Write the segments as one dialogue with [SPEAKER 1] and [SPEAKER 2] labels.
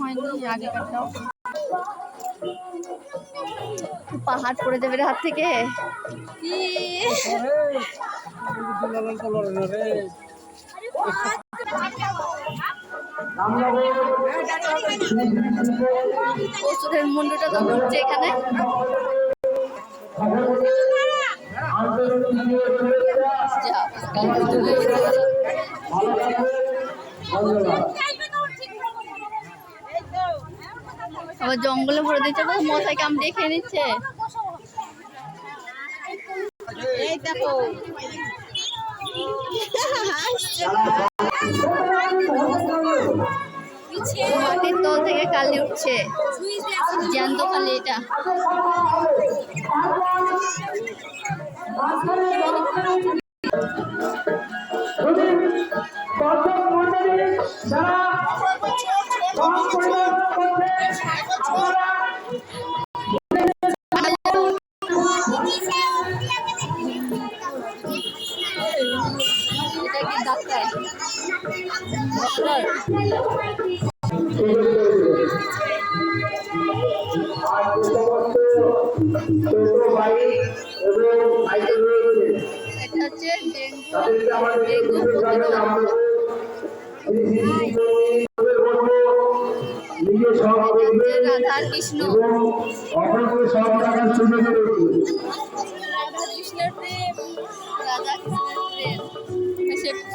[SPEAKER 1] হয়নি আগেকারটাও পাহাড় পড়ে যাবে হাত থেকে। মুন্ডুটা তো ঘুরছে এখানে। আবার জঙ্গলে ভরে দিচ্ছে মশাই কামড়ে দেখে নিচ্ছে।
[SPEAKER 2] এই
[SPEAKER 1] তল থেকে কালি উঠছে। জ্যান্ত কালি এটা। রাধা কৃষ্ণ রাধা কৃষ্ণের প্রেম রাধা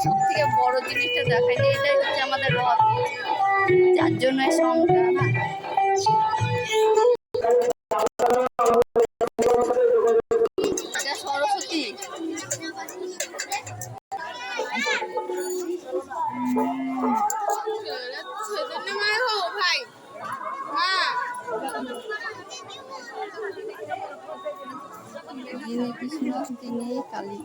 [SPEAKER 1] সব থেকে বড় জিনিসটা দেখায়নি এটাই হচ্ছে আমাদের রথ যার জন্য সংখ্যা না সরস্বতী যিনি কৃষ্ণ তিনি কালী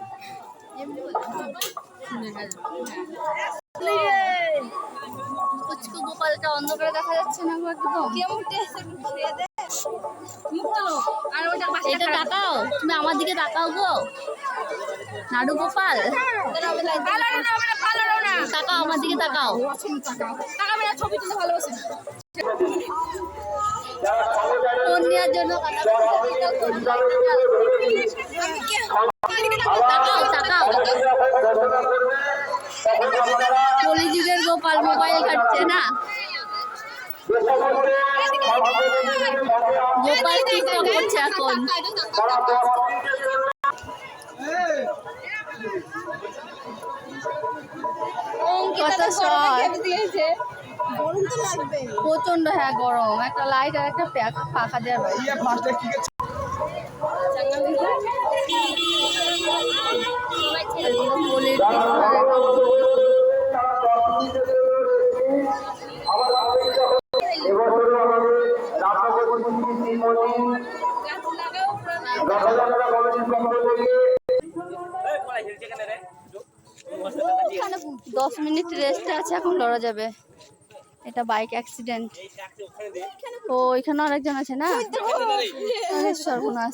[SPEAKER 1] কুচকু গোপালটা অন্ধকারে দেখা যাচ্ছে না এটা তাকাও তুমি আমার দিকে তাকাও গো নাড়ু গোপাল তাকাও আমার দিকে তাকাও ফোন নেওয়ার জন্য তাকাও তাকাও কলিযুগের গোপাল মোবাইল ঘাটছে না? গোপাল টিকটক করছে এখন? কত প্রচণ্ড হ্যাঁ গরম। একটা লাইট আর একটা পাখা দেওয়া দশ মিনিট রেস্ট আছে এখন লড়া যাবে। এটা বাইক অ্যাক্সিডেন্ট ও ওইখানে আরেকজন আছে না? সর্বনাশ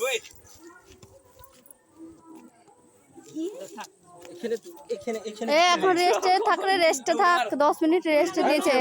[SPEAKER 1] এখন রেস্টে থাকলে রেস্টে থাক দশ মিনিট রেস্ট দিয়েছে।